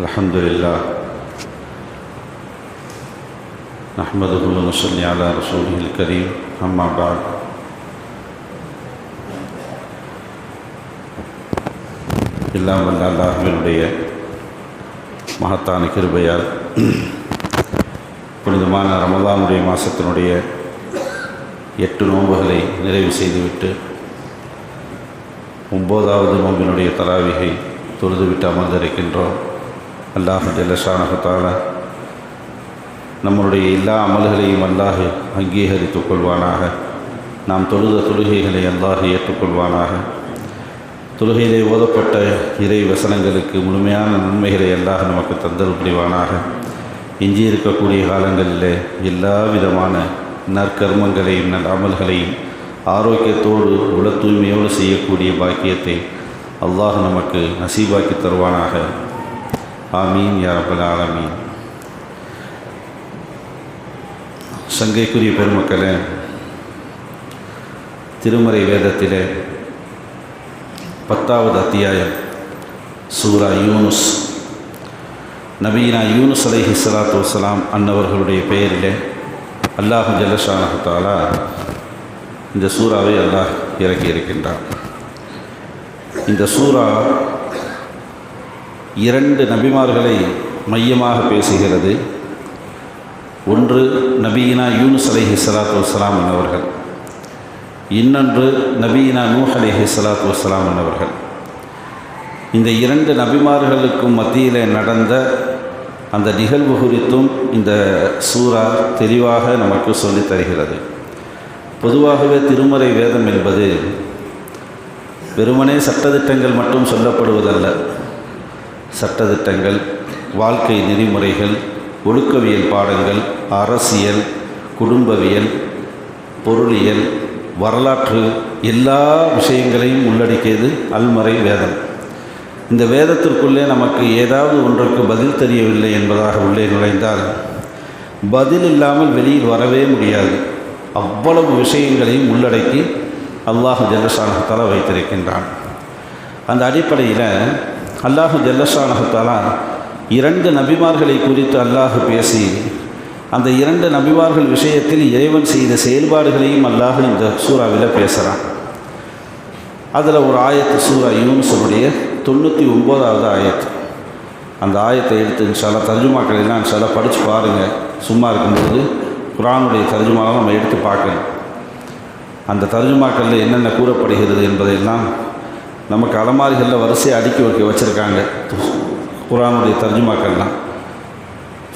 الحمد لله نحمده ونصلي على رسوله الكريم أما بعد எல்லாம் வல்ல அல்லாஹுவினுடைய மகத்தான கிருபையால் புனிதமான ரமதானுடைய மாதத்தினுடைய எட்டு நோன்புகளை நிறைவு செய்துவிட்டு ஒம்போதாவது நோம்பினுடைய தராவிகை தொழுதுவிட்டு அமர்ந்திருக்கின்றோம் அல்லாஹ் ஜல்லஷானகத்தால நம்மளுடைய எல்லா அமல்களையும் அல்லாஹ் அங்கீகரித்துக் கொள்வானாக. நாம் தொழுத தொழுகைகளை அல்லாஹ் ஏற்றுக்கொள்வானாக தொழுகையிலே ஓதப்பட்ட இறை வசனங்களுக்கு முழுமையான நன்மைகளை அல்லாஹ் நமக்கு தந்தல் புரிவானாக எஞ்சி இருக்கக்கூடிய காலங்களில் எல்லா விதமான நற்கர்மங்களையும் நல் அமல்களையும் ஆரோக்கியத்தோடு உள தூய்மையோடு செய்யக்கூடிய பாக்கியத்தை அல்லாஹ் நமக்கு நசீபாக்கி தருவானாக. ஆமீன் யா ரப்பல் ஆலமீன். சங்கைக்குரிய பெருமக்களே திருமறை வேதத்திலே பத்தாவது அத்தியாயம் சூரா யூனுஸ். நபீனா யூனுஸ் அலைஹி சலாத்து வலாம் அன்னவர்களுடைய பெயரிலே அல்லாஹு ஜல்லஷானஹாலா இந்த சூறாவை அல்லாஹ் இறக்கி இருக்கின்றார் இந்த சூறா இரண்டு நபிமார்களை மையமாக பேசுகிறது. ஒன்று நபீனா யூனுஸ் அலைஹி ஸலாத்து வலாம் என்பவர்கள். இன்னொன்று நபீனா நூஹ் அலைஹி ஸலாத்து வலாம் என்பவர்கள். இந்த இரண்டு நபிமார்களுக்கும் மத்தியில் நடந்த அந்த நிகழ்வு குறித்தும் இந்த சூறா தெளிவாக நமக்கு சொல்லித் தருகிறது. பொதுவாகவே திருமறை வேதம் என்பது வெறுமனே சட்டத்திட்டங்கள் மட்டும் சொல்லப்படுவதல்ல. சட்டத்திட்டங்கள் வாழ்க்கை நெறிமுறைகள் ஒழுக்கவியல் பாடங்கள் அரசியல் குடும்பவியல் பொருளியல் வரலாற்று எல்லா விஷயங்களையும் உள்ளடக்கியது அல்மறை வேதம். இந்த வேதத்திற்குள்ளே நமக்கு ஏதாவது ஒன்றுக்கு பதில் தெரியவில்லை என்பதாக உள்ளே நுழைந்தால் பதில் இல்லாமல் வெளியில் வரவே முடியாது. அவ்வளவு விஷயங்களையும் உள்ளடக்கி அல்லாஹு ஜல்லஷானகத்தாலா வைத்திருக்கின்றான். அந்த அடிப்படையில் அல்லாஹு ஜல்லஷானகத்தாலா இரண்டு நபிமார்களை குறித்து அல்லாஹ் பேசி அந்த இரண்டு நபிமார்கள் விஷயத்தில் இறைவன் செய்த செயல்பாடுகளையும் அல்லாஹ் இந்த சூறாவில் பேசுகிறான் அதில் ஒரு ஆயத்து சூறா யூனுசனுடைய தொண்ணூற்றி ஒம்போதாவது ஆயத்து. அந்த ஆயத்தை எடுத்து சில தர்ஜுமாக்கள் எல்லாம் இன்ஷால்லா படித்து பாருங்கள் சும்மா இருக்கும்போது குரானுடைய தர்ஜுமாவை நம்ம எடுத்து பார்க்கணும் அந்த தர்ஜுமாக்களில் என்னென்ன கூறப்படுகிறது என்பதையெல்லாம் நமக்கு அலமாரிகளில் வரிசையை அடுக்கி வைக்க வச்சுருக்காங்க. குரானுடைய தர்ஜுமாக்கள்லாம்.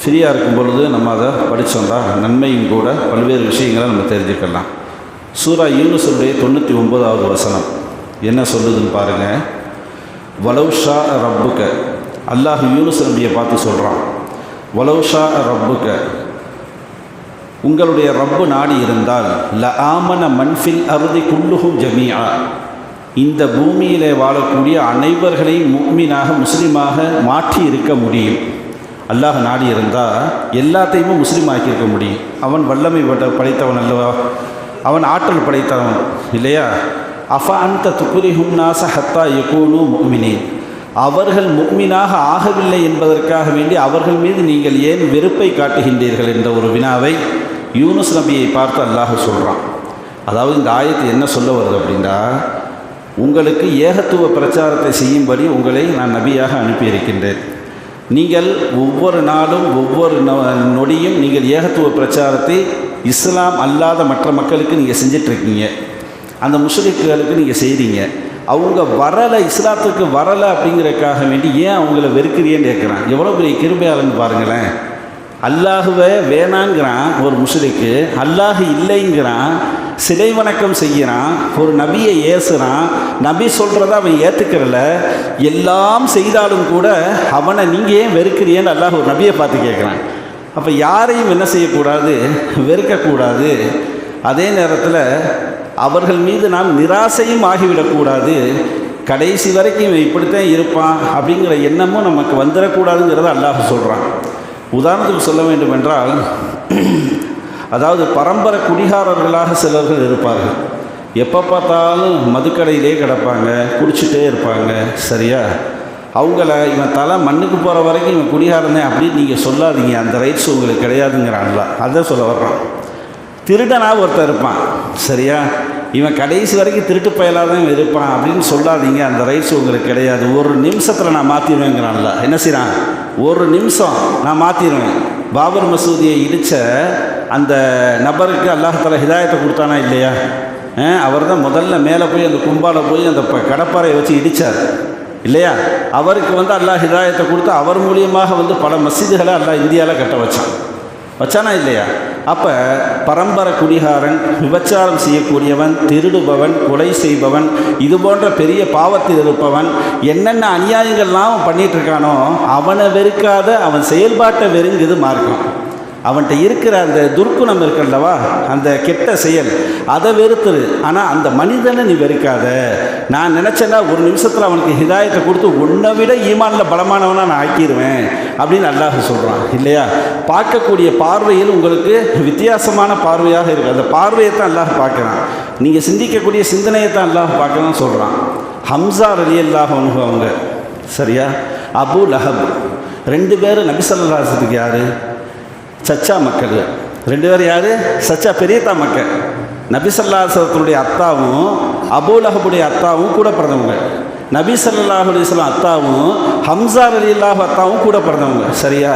ஃப்ரீயாக இருக்கும் பொழுது நம்ம அதை படித்தோம்டா நன்மையும் கூட பல்வேறு விஷயங்களை நம்ம தெரிஞ்சுக்கலாம். சூரா யூனுசனுடைய தொண்ணூற்றி ஒன்பதாவது வசனம். என்ன சொல்லுதுன்னு பாருங்கள் வலௌஷா ரப்புக்க. அல்லாஹ் யூனுஸ் நபியை பார்த்து சொல்கிறான் வலௌஷா ரப்புக்க. உங்களுடைய ரப்பு நாடி இருந்தால் ல ஆமன மன்ஃபில் அறுதி குல்லுஹும் ஜமியா இந்த பூமியிலே வாழக்கூடிய அனைவர்களையும் முக்மீனாக முஸ்லீமாக மாற்றி இருக்க முடியும். அல்லாஹ் நாடி இருந்தால் எல்லாத்தையுமே முஸ்லீம் ஆக்கியிருக்க முடியும். அவன் வல்லமை படைத்தவன் அல்லவா? அவன் ஆற்றல் படைத்தவன் இல்லையா? அஃப அந்த துக்குரிஹும் நாச ஹத்தா யகூனு முக்மினேன். அவர்கள் முக்மினாக ஆகவில்லை என்பதற்காக வேண்டி அவர்கள் மீது நீங்கள் ஏன் வெறுப்பை காட்டுகின்றீர்கள் என்ற ஒரு வினாவை யூனுஸ் நபியை பார்த்து அல்லாஹ் சொல்கிறான் அதாவது இந்த ஆயத்து என்ன சொல்ல வருது அப்படின்னா உங்களுக்கு ஏகத்துவ பிரச்சாரத்தை செய்யும்படி உங்களை நான் நபியாக அனுப்பியிருக்கின்றேன். நீங்கள் ஒவ்வொரு நாளும் ஒவ்வொரு நொடியும் நீங்கள் ஏகத்துவ பிரச்சாரத்தை இஸ்லாம் அல்லாத மற்ற மக்களுக்கு நீங்கள் செஞ்சிட்ருக்கீங்க. அந்த முஸ்லிம்களுக்கு நீங்கள் செய்கிறீங்க அவங்க வரலை இஸ்லாத்துக்கு வரலை அப்படிங்கிறதுக்காக வேண்டி ஏன் அவங்கள வெறுக்கிறீன்னு கேட்குறான் எவ்வளோ பெரிய கிருபையாளன்னு பாருங்களேன். அல்லாஹுவை வேணாங்கிறான் ஒரு முஷிரிக்கு அல்லாஹு இல்லைங்கிறான் சிலை வணக்கம் செய்கிறான் ஒரு நபியை ஏசுகிறான் நபி சொல்கிறத அவன் ஏற்றுக்கிறல எல்லாம் செய்தாலும் கூட அவனை நீங்கள் ஏன் வெறுக்கிறியேன்னு அல்லாஹ் ஒரு நபியை பார்த்து கேட்குறான் அப்போ யாரையும் என்ன செய்யக்கூடாது? வெறுக்கக்கூடாது. அதே நேரத்தில் அவர்கள் மீது நாம் நிராசையும் ஆகிவிடக்கூடாது. கடைசி வரைக்கும் இவன் இப்படித்தான் இருப்பான் அப்படிங்கிற எண்ணமும் நமக்கு வந்துடக்கூடாதுங்கிறத அல்லாஹ் சொல்கிறான் உதாரணத்துக்கு சொல்ல வேண்டும் என்றால் அதாவது பரம்பரை குடிகாரர்களாக சிலர்கள் இருப்பார்கள். எப்போ பார்த்தாலும் மதுக்கடையிலே கிடப்பாங்க குடிச்சிட்டே இருப்பாங்க சரியா? அவங்கள இவன் தலை மண்ணுக்கு போகிற வரைக்கும் இவன் குடிகாரனே அப்படின்னு நீங்கள் சொல்லாதீங்க. அந்த ரைட்ஸ் உங்களுக்கு கிடையாதுங்கிறாங்களா அதை சொல்ல வர்றான் திருடனாக ஒருத்தன் இருப்பான் சரியா? இவன் கடைசி வரைக்கும் திருட்டு பயலாக தான் இவன் இருப்பான் அப்படின்னு சொல்லாதீங்க. அந்த ரைட்ஸ் உங்களுக்கு கிடையாது. ஒரு நிமிஷத்தில் நான் மாற்றிடுவேங்கிறான்ல என்ன செய்கிறான் ஒரு நிமிஷம் நான் மாற்றிடுவேன் பாபர் மசூதியை இடித்த அந்த நபருக்கு அல்லாஹால ஹிதாயத்தை கொடுத்தானா இல்லையா? அவர் தான் முதல்ல மேலே போய் அந்த கும்பால போய் அந்த கடப்பாறையை வச்சு இடித்தார் இல்லையா? அவருக்கு வந்து அல்லாஹ் ஹிதாயத்தை கொடுத்து அவர் மூலியமாக வந்து பல மசீதுகளை அல்லாஹ் இந்தியாவில் கட்ட வச்சான். வச்சானா இல்லையா? அப்போ பரம்பரை குடிகாரன் விபச்சாரம் செய்யக்கூடியவன் திருடுபவன் கொலை செய்பவன் இது போன்ற பெரிய பாவத்தில் இருப்பவன் என்னென்ன அநியாயங்கள்லாம் அவன் அவனை வெறுக்காத அவன் செயல்பாட்டை வெறுங்குது மார்க்கம். அவன்கிட்ட இருக்கிற அந்த துர்க்குணம் இருக்கல்லவா? அந்த கெட்ட செயல். அதை வெறுத்துரு. ஆனால் அந்த மனிதனை நீ வெறுக்காத. நான் நினச்சேன்னா ஒரு நிமிஷத்தில் அவனுக்கு ஹிதாயத்தை கொடுத்து உன்னை விட ஈமானில் பலமானவனாக நான் ஆக்கிடுவேன் அப்படின்னு அல்லாஹ் சொல்கிறான் இல்லையா? பார்க்கக்கூடிய பார்வையில் உங்களுக்கு வித்தியாசமான பார்வையாக இருக்குது அந்த பார்வையை தான் அல்லாஹ் பார்க்குறான். நீங்கள் சிந்திக்கக்கூடிய சிந்தனையை தான் அல்லாஹ் பார்க்கணும்னு சொல்கிறான் ஹம்சா அலி அல்லாஹ் அவங்க. சரியா? அபு லஹப். ரெண்டு பேரும் நபிசல்லாசத்துக்கு யார்? சச்சா மக்கள். ரெண்டு பேரும் யார்? சச்சா பெரியத்தா மக்கள். நபிசல்லாசத்தினுடைய அத்தாவும் அபூலஹபுடைய அத்தாவும் கூட பிறந்தவங்க. நபி ஸல்லல்லாஹு அலிஸ்லாம் அத்தாவும் ஹம்சா அலி இல்லாஹ் அத்தாவும் கூட பிறந்தவங்க. சரியா?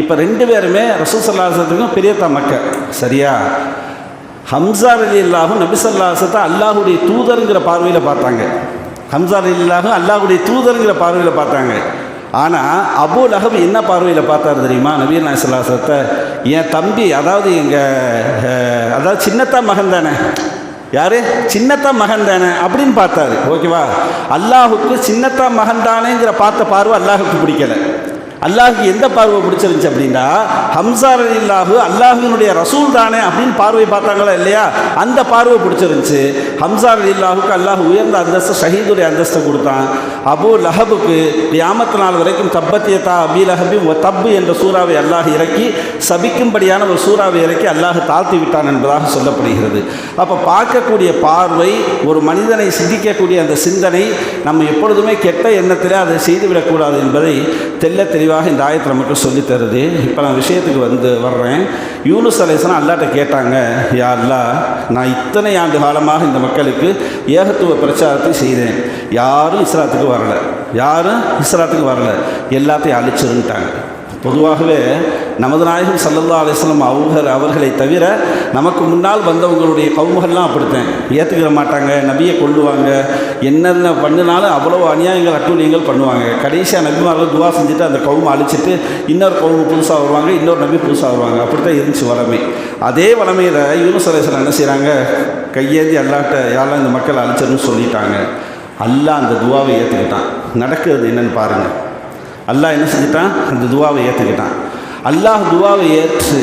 இப்போ ரெண்டு பேருமே ரசூல் சல்லாஹத்துக்கும் பெரியத்தா மக்கள். சரியா? ஹம்சா அலி அல்லாஹும் நபி சல்லாஹத்தை அல்லாஹுடைய தூதருங்கிற பார்வையில் பார்த்தாங்க. ஹம்சா அலி இல்லாஹும் அல்லாஹுடைய தூதருங்கிற பார்வையில் பார்த்தாங்க. ஆனால் அபு லஹப் என்ன பார்வையில் பார்த்தாரு தெரியுமா? நபீர் நாயசல்லாசத்தை என் தம்பி அதாவது எங்கள் அதாவது சின்னத்தா மகன் தானே? யாரு? சின்னத்தா மகன் தானே? அப்படின்னு பார்த்தாரு. ஓகேவா? அல்லாஹுக்கு சின்னத்தா மகன் தானேங்கிற பார்த்த பார்வை அல்லாஹுக்கு பிடிக்கல. அல்லாஹுக்கு எந்த பார்வை பிடிச்சிருந்துச்சு அப்படின்னா ஹம்சார் அல்லாஹு அல்லாஹினுடைய ரசூல் தானே அப்படின்னு பார்வை பார்த்தாங்களா இல்லையா? அந்த பார்வை பிடிச்சிருந்துச்சு. ஹம்சார் அல்லாஹுக்கு அல்லாஹ் உயர்ந்த அந்தஸ்து ஷஹீதுடைய அந்தஸ்தை கொடுத்தான். அபு லஹபுக்கு கியாமத்து நாள் வரைக்கும் தப்பத்தியத்தா அபி லஹபி தப்பு என்ற சூறாவை அல்லாஹ் இறக்கி சபிக்கும்படியான ஒரு சூறாவை இறக்கி அல்லாஹ் தாழ்த்தி விட்டான் என்பதாக சொல்லப்படுகிறது. அப்போ பார்க்கக்கூடிய பார்வை ஒரு மனிதனை சிந்திக்கக்கூடிய அந்த சிந்தனை நம்ம எப்பொழுதுமே கெட்ட எண்ணத்தில் அதை செய்துவிடக்கூடாது என்பதை தெல்ல தெளிவாக இந்த ஆயத்தை நமக்கு சொல்லித்தருது இப்போ நான் விஷயத்துக்கு வந்து வர்றேன். யூனுஸ் அலேசனா அல்லாட்ட கேட்டாங்க யா அல்லாஹ் நான் இத்தனை ஆண்டு காலமாக இந்த மக்களுக்கு ஏகத்துவ பிரச்சாரத்தை செய்தேன். யாரும் இஸ்லாத்துக்கு வரல. யாரும் இஸ்லாத்துக்கு வரல. எல்லாத்தையும் அழிச்சிருந்துட்டாங்க. பொதுவாகவே நமது நாயகம் சல்லல்லா அலிஸ்லம் அவங்க அவர்களை தவிர நமக்கு முன்னால் வந்தவங்களுடைய கவுமுகள்லாம் அப்படித்தான். ஏற்றுக்கிற மாட்டாங்க நபியை கொள்ளுவாங்க என்னென்ன பண்ணினாலும் அவ்வளோ அநியாயங்கள் அட்டூழியங்கள் பண்ணுவாங்க. கடைசியாக நபிமார்கள் துவா செஞ்சுட்டு அந்த கவுமை அழிச்சிட்டு இன்னொரு கவுமு புதுசாக வருவாங்க இன்னொரு நபி புதுசாக வருவாங்க. அப்படி தான் இருந்துச்சு வளமை. அதே வளமையில் யூனுஸ் அலேஸ்வரம் என்ன செய்கிறாங்க கையேந்தி அல்லாட்ட யாரெல்லாம் இந்த மக்கள் அழிச்சிருன்னு சொல்லிட்டாங்க? அல்லாஹ் அந்த துவாவை ஏற்றுக்கிட்டான் நடக்கிறது என்னன்னு பாருங்கள் அல்லாஹ் என்ன செஞ்சிட்டான்? அந்த துவாவை ஏற்றுக்கிட்டான் அல்லாஹ் துவாவை ஏற்று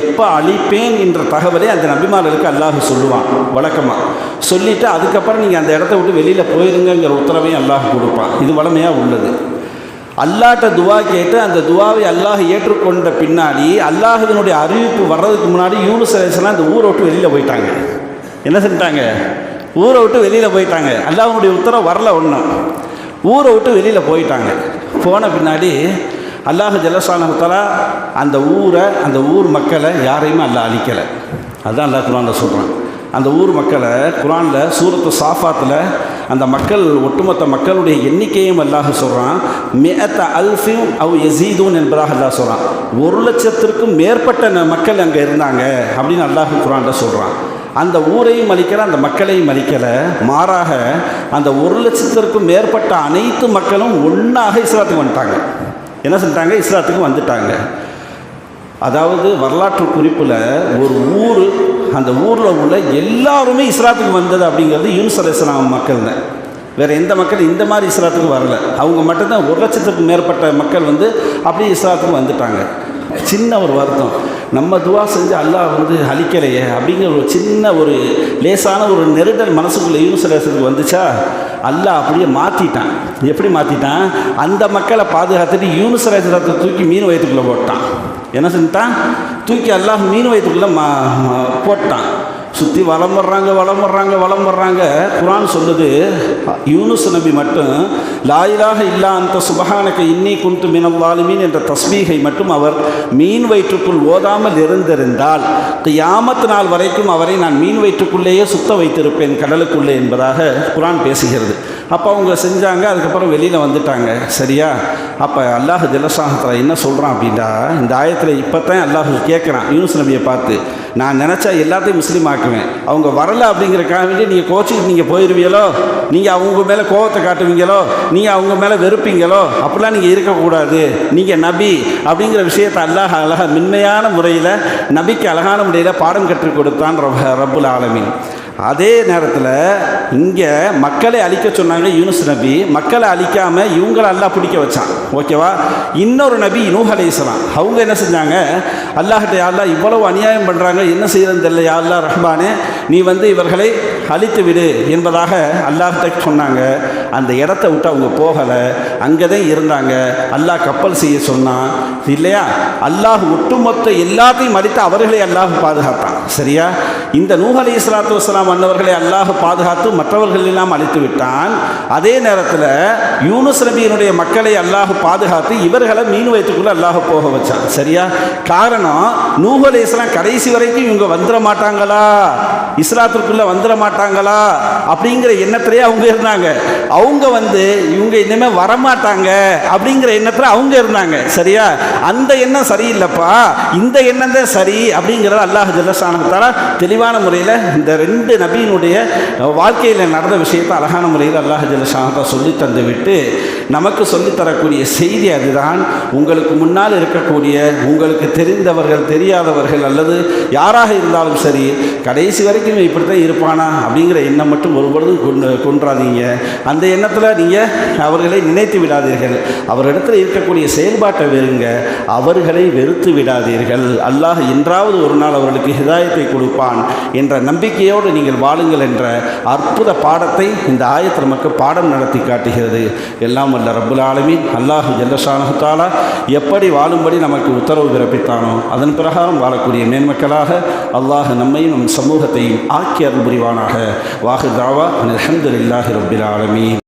எப்போ அழிப்பேன் என்ற தகவலை அந்த நபிமார்களுக்கு அல்லாஹ் சொல்லுவான். வழக்கமாக சொல்லிவிட்டு அதுக்கப்புறம் நீங்கள் அந்த இடத்த விட்டு வெளியில் போயிருங்கிற உத்தரவையும் அல்லாஹ் கொடுப்பான். இது வளமையாக உள்ளது. அல்லாட்ட துவா கேட்டு அந்த துவாவை அல்லாஹ் ஏற்றுக்கொண்ட பின்னாடி அல்லாஹினுடைய அறிவிப்பு வர்றதுக்கு முன்னாடி யூனுஸ் அந்த ஊரை விட்டு வெளியில் போயிட்டாங்க. என்ன செஞ்சிட்டாங்க? ஊரை விட்டு வெளியில் போயிட்டாங்க. அல்லாஹனுடைய உத்தரவு வரல ஒன்றும் ஊரை விட்டு வெளியில் போயிட்டாங்க. போன பின்னாடி அல்லாஹ் ஜலசானத்தலா அந்த ஊரை அந்த ஊர் மக்களை யாரையுமே அல்ல அழிக்கலை. அதுதான் அல்லாஹ் குரானில் சொல்கிறான் அந்த ஊர் மக்களை குரானில் சூரத்து சாஃபாத்தில் அந்த மக்கள் ஒட்டுமொத்த மக்களுடைய எண்ணிக்கையும் அல்லாஹ் சொல்கிறான் மேத்த அல்ஃபிம் அவ் யசீதூன் என்பதாக அல்லாஹ் சொல்கிறான் ஒரு லட்சத்திற்கும் மேற்பட்ட ந- மக்கள் அங்கே இருந்தாங்க அப்படின்னு அல்லாஹ் குரானில் சொல்கிறான் அந்த ஊரையும் அழிக்கலை அந்த மக்களையும் அழிக்கலை. மாறாக அந்த ஒரு லட்சத்திற்கும் மேற்பட்ட அனைத்து மக்களும் ஒன்றாக இஸ்லாத்துக்கு வந்துட்டாங்க. என்ன சொல்லிட்டாங்க? இஸ்லாத்துக்கு வந்துட்டாங்க. அதாவது வரலாற்று குறிப்பில் ஒரு ஊர் அந்த ஊரில் உள்ள எல்லாருமே இஸ்லாத்துக்கு வந்தது அப்படிங்கிறது யூனுஸ் அலைஹிஸ்ஸலாம் மக்கள் தான். வேறு எந்த மக்கள் இந்த மாதிரி இஸ்லாத்துக்கு வரல. அவங்க மட்டும்தான் ஒரு லட்சத்துக்கு மேற்பட்ட மக்கள் வந்து அப்படியே இஸ்லாத்துக்கு வந்துட்டாங்க. சின்ன ஒரு வருத்தம். நம்ம துவா செஞ்சு அல்லாஹ் வந்து அழிக்கலையே அப்படிங்கிற ஒரு சின்ன ஒரு லேசான ஒரு நெருடல் மனசுக்குள்ளே யூனுஸ் வந்துச்சா? அல்லாஹ் அப்படியே மாற்றிட்டான் எப்படி மாற்றிட்டான் அந்த மக்களை பாதுகாத்துட்டு யூனுஸ் தூக்கி மீன் வயிற்றுக்குள்ளே போட்டான். என்ன செஞ்சிட்டான்? தூக்கி அல்லாஹ் மீன் வயிற்றுக்குள்ளே மா மா- போட்டான். சுற்றி வளம் வர்றாங்க வளம் வர்றாங்க வளம் வர்றாங்க. குரான் சொல்லுது யூனுஸ் நபி மட்டும் லாயிலாக இல்லா அந்த சுபகானக்கு இன்னி குண்டு மினவாலுமீன் என்ற தஸ்மீகை மட்டும் அவர் மீன் வயிற்றுக்குள் ஓதாமல் இருந்திருந்தால் யாமத்து நாள் வரைக்கும் அவரை நான் மீன் வயிற்றுக்குள்ளேயே சுத்த வைத்திருப்பேன் கடலுக்குள்ளே என்பதாக குரான் பேசுகிறது. அப்போ அவங்க செஞ்சாங்க அதுக்கப்புறம் வெளியில் வந்துட்டாங்க. சரியா? அப்போ அல்லாஹ் ஜலசாகத்தில் என்ன சொல்கிறான் அப்படின்னா இந்த ஆயத்தில் இப்போ தான் அல்லாஹ் கேட்குறான் யூனுஸ் நபியை பார்த்து. நான் நினச்சா எல்லாத்தையும் முஸ்லீம் ஆக்குவேன். அவங்க வரலை அப்படிங்கிறக்காக வேண்டி நீங்கள் கோச்சிக்கு நீங்கள் போயிடுவீங்களோ நீங்கள் அவங்க மேலே கோவத்தை காட்டுவீங்களோ? நீங்கள் அவங்க மேலே வெறுப்பீங்களோ? அப்படிலாம் நீங்கள் இருக்கக்கூடாது. நீங்கள் நபி அப்படிங்கிற விஷயத்தை அல்லாஹ் அழகா மென்மையான முறையில் நபிக்கு அழகான முறையில் பாடம் கற்றுக் கொடுத்தான் ரப்ப- ரப்புல் அதே நேரத்தில் இங்கே மக்களை அழிக்க சொன்னாங்க யூனுஸ் நபி. மக்களை அழிக்காமல் இவங்களை அல்லாஹ் பிடிக்க வச்சான். ஓகேவா? இன்னொரு நபி நூஹ் அலைஹிஸ்ஸலாம் அவங்க என்ன செஞ்சாங்க? அல்லாஹிட்ட யாரெல்லாம் இவ்வளவு அநியாயம் பண்ணுறாங்க என்ன செய்யறதுன்னு தெரியல. யாரெல்லாம் ரஹ்மானே நீ வந்து இவர்களை அழித்து விடு என்பதாக அல்லாஹிட்ட சொன்னாங்க. அந்த இடத்த விட்டு அவங்க போகலை. அங்கே தான் இருந்தாங்க. அல்லாஹ் கப்பல் செய்ய சொன்னான். இல்லையா? அல்லாஹ் ஒட்டுமொத்த எல்லாத்தையும் அடித்து அவர்களை அல்லாஹ் பாதுகாத்தான். சரியா? இந்த நூஹ் அலி இஸ்லாத்து வஸ்லாம் அன்னவர்களை அல்லாஹ் பாதுகாத்து மற்றவர்கள் எல்லாம் அழித்து விட்டான். அதே நேரத்தில் யூனுஸ் நபியினுடைய மக்களை அல்லாஹ் பாதுகாத்து இவர்களை மீன் வயிற்றுக்குள்ளே அல்லாஹ் போக வச்சான். சரியா? காரணம் நூஹ் அலி இஸ்லாம் கடைசி வரைக்கும் இவங்க வந்துட மாட்டாங்களா? இஸ்லாத்திற்குள்ள வந்துட மாட்டாங்களா? அப்படிங்கிற எண்ணத்திலே அவங்க இருந்தாங்க. அவங்க வந்து இவங்க இனிமேல் வரமாட்டாங்க அப்படிங்கிற எண்ணத்தில் அவங்க இருந்தாங்க. சரியா? அந்த எண்ணம் சரியில்லைப்பா இந்த எண்ணம் தான் சரி அப்படிங்கிறத அல்லாஹ் ஜல்லசானத்தால் தெளிவான முறையில் இந்த ரெண்டு நபியினுடைய வாழ்க்கையில் நடந்த விஷயத்தை அழகான முறையில் அல்லாஹ் ஜல்லசானத்தை சொல்லி தந்துவிட்டு நமக்கு சொல்லித் தரக்கூடிய செய்தி அதுதான். உங்களுக்கு முன்னால் இருக்கக்கூடிய உங்களுக்கு தெரிந்தவர்கள் தெரியாதவர்கள் அல்லது யாராக இருந்தாலும் சரி கடைசி வரைக்கும் இப்படி தான் இருப்பானா அப்படிங்கிற எண்ணம் மட்டும் ஒருபொழுதும் கொண்டு கொன்றாதீங்க. அந்த எண்ணத்தில் நீங்கள் அவர்களை நினைத்து விடாதீர்கள். அவரிடத்தில் இருக்கக்கூடிய செயல்பாட்டை வெறுங்க. அவர்களை வெறுத்து விடாதீர்கள். அல்லாஹ் என்றாவது ஒரு நாள் அவர்களுக்கு ஹிதாயத்தை கொடுப்பான் என்ற நம்பிக்கையோடு நீங்கள் வாழுங்கள் என்ற அற்புத பாடத்தை இந்த ஆயத்து நமக்கு பாடம் நடத்தி காட்டுகிறது. எல்லாம் வல்ல ரப்புல் ஆலமீன். அல்லாஹு ஜல்லஷானஹாலா எப்படி வாழும்படி நமக்கு உத்தரவு பிறப்பித்தானோ அதன் பிரகாரம் வாழக்கூடிய மேன்மக்களாக அல்லாஹ் நம்மையும் நம் சமூகத்தையும் ஆக்கி அருள் புரிவானாக. வாஹு தாவா அல்ஹம்துலில்லாஹி ரப்பில் ஆலமீன்.